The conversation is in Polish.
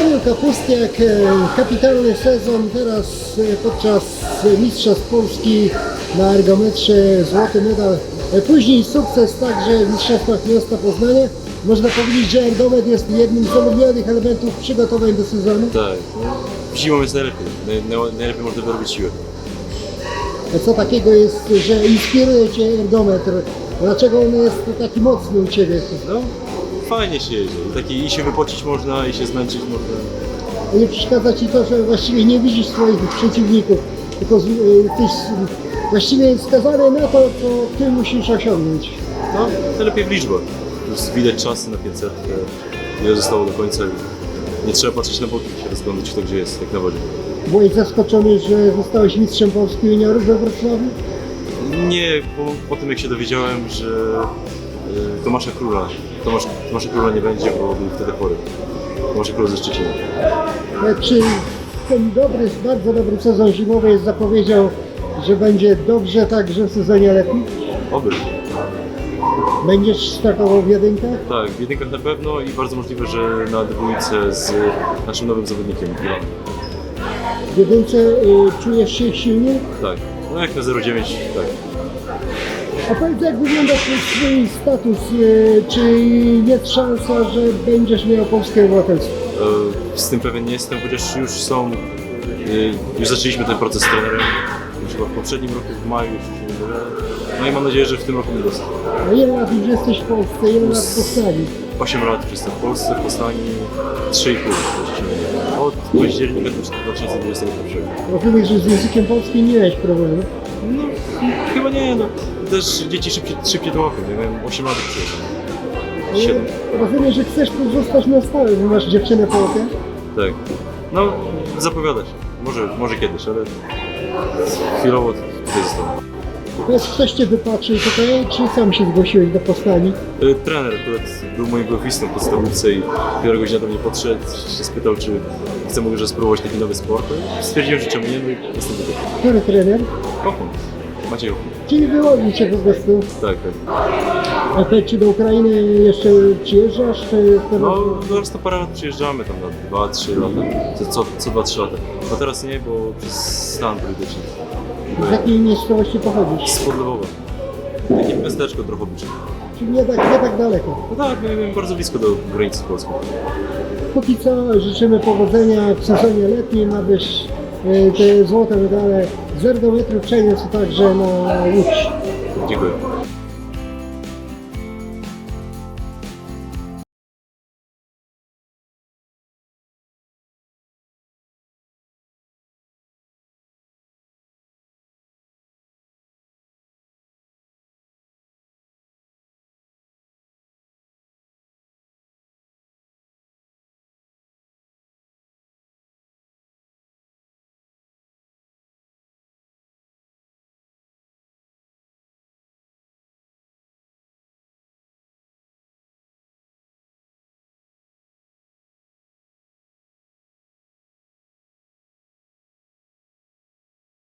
Daniel Kapustiak, e, kapitalny sezon teraz e, podczas Mistrzostw Polski na ergometrze złoty medal. E, Później sukces także w Mistrzostwach Miasta Poznania. Można powiedzieć, że ergometr jest jednym z ulubionych elementów przygotowań do sezonu. Tak. Zimą jest najlepiej. Naj, naj, najlepiej można wyrobić siłę. Co takiego jest, że inspiruje Cię ergometr? Dlaczego on jest taki mocny u Ciebie? No, fajnie się jedzie. I taki i się wypocić można, i się zmęczyć można. Nie przeszkadza Ci to, że właściwie nie widzisz swoich przeciwników, tylko z- y, właściwie skazany na to, co Ty musisz osiągnąć. No, najlepiej w liczbach. Jest widać czasy na 500, ile zostało do końca. Nie trzeba patrzeć na boki, się rozglądać kto gdzie jest, jak na wodzie. Byłeś zaskoczony, że zostałeś mistrzem Polski juniorów we Wrocławiu? Nie, bo po tym jak się dowiedziałem, że Tomasza Króla, Tomasz, Tomasza Króla nie będzie, bo był wtedy chory. Tomasza Króla ze Szczecina. E, Czy ten dobry, bardzo dobry sezon zimowy jest zapowiedzią, że będzie dobrze także w sezonie letnim? Oby. Będziesz startował w jedynkach? Tak, w jedynkach na pewno i bardzo możliwe, że na dwójce z naszym nowym zawodnikiem. Milanem. W jedynce y, czujesz się silnie? Tak, no jak na 0,9, tak. A powiedz, jak wygląda twój status? y, Czy jest szansa, że będziesz miał polskie obywatelstwo? E, Z tym pewien nie jestem, chociaż już są, e, już zaczęliśmy ten proces z trenerem, już chyba w poprzednim roku, w maju. No i mam nadzieję, że w tym roku nie dostał. A ile lat już jesteś w Polsce? Ile lat w Poznaniu? 8 lat już jestem w Polsce, w Poznaniu 3,5 właściwie. Od października 2021. Rozumiem, że z językiem polskim nie miałeś problemu. No, chyba nie, no. Też dzieci szybciej, szybciej to łapią, ja miałem 8 lat 7, rozumiem, że chcesz tu zostać na stałe, bo masz dziewczynę Polkę. tak. No, zapowiada się. Może, może kiedyś, ale chwilowo tutaj zostanę. Powiedz, ktoś Cię wypatrzył tutaj, czy sam się zgłosiłeś do Poznani? E, Trener akurat był moim golfistą w podstawówce i pierwszego dnia do mnie podszedł, się spytał, czy chcę może spróbować taki nowy sport. No Stwierdziłem, że czemu nie, no i jestem tutaj. Który trener? Kocham. Maciej Kocham. Czyli wyłonił Cię po prostu. Tak, tak. A ty, czy do Ukrainy jeszcze przyjeżdżasz, czy teraz... No, no raz to parę lat przyjeżdżamy tam na 2-3 lata. Co, co, co 2-3 lata. No teraz nie, bo przez stan polityczny. Z jakiej miejscowości pochodzisz? Z Podlewowa. Takie miasteczko Drochobicze. Czyli nie tak, nie tak daleko. No tak, bardzo blisko do granicy z Polską. Póki co życzymy powodzenia w sezonie letnim, abyś te złote medale z ergometru przeniósł także na Łódź. Dziękuję.